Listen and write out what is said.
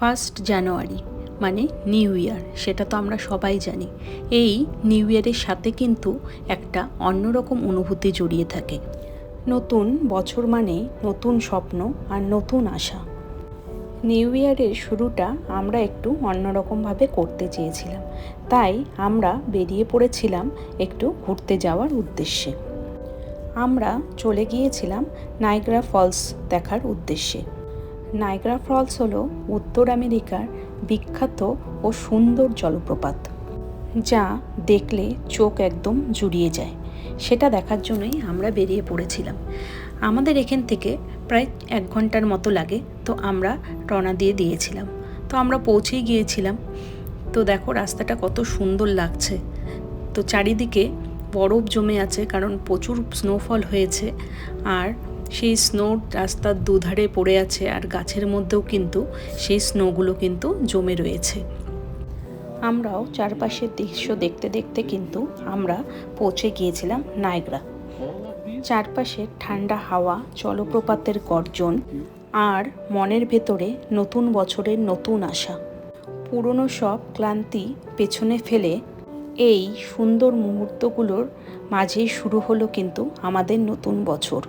First January মানে new year, সেটা তো আমরা সবাই জানি। এই নিউ ইয়ারের সাথে কিন্তু একটা অন্যরকম অনুভূতি জড়িয়ে থাকে। নতুন বছর মানে নতুন স্বপ্ন আর নতুন আশা। নিউ ইয়ারের শুরুটা আমরা একটু অন্যরকমভাবে করতে চেয়েছিলাম। তাই আমরা বেরিয়ে পড়েছিলাম একটু ঘুরতে যাওয়ার উদ্দেশ্যে। আমরা চলে গিয়েছিলাম নাইগ্রা ফলস দেখার উদ্দেশ্যে। নাইগ্রা ফলস হলো উত্তর আমেরিকার বিখ্যাত ও সুন্দর জলপ্রপাত, যা দেখলে চোখ একদম জুড়িয়ে যায়। সেটা দেখার জন্যই আমরা বেরিয়ে পড়েছিলাম। আমাদের এখান থেকে প্রায় এক ঘণ্টার মতো লাগে, তো আমরা রওনা দিয়ে দিয়েছিলাম। তো আমরা পৌঁছেই গিয়েছিলাম। তো দেখো রাস্তাটা কত সুন্দর লাগছে। তো চারিদিকে বরফ জমে আছে, কারণ প্রচুর স্নোফল হয়েছে। আর সেই স্নো রাস্তার দুধারে পড়ে আছে আর গাছের মধ্যেও কিন্তু সেই স্নোগুলো কিন্তু জমে রয়েছে। আমরাও চারপাশের দৃশ্য দেখতে দেখতে কিন্তু আমরা পৌঁছে গিয়েছিলাম নায়গ্রা চারপাশে ঠান্ডা হাওয়া, জলপ্রপাতের গর্জন আর মনের ভেতরে নতুন বছরের নতুন আশা। পুরনো সব ক্লান্তি পেছনে ফেলে এই সুন্দর মুহূর্তগুলোর মাঝেই শুরু হলো কিন্তু আমাদের নতুন বছর।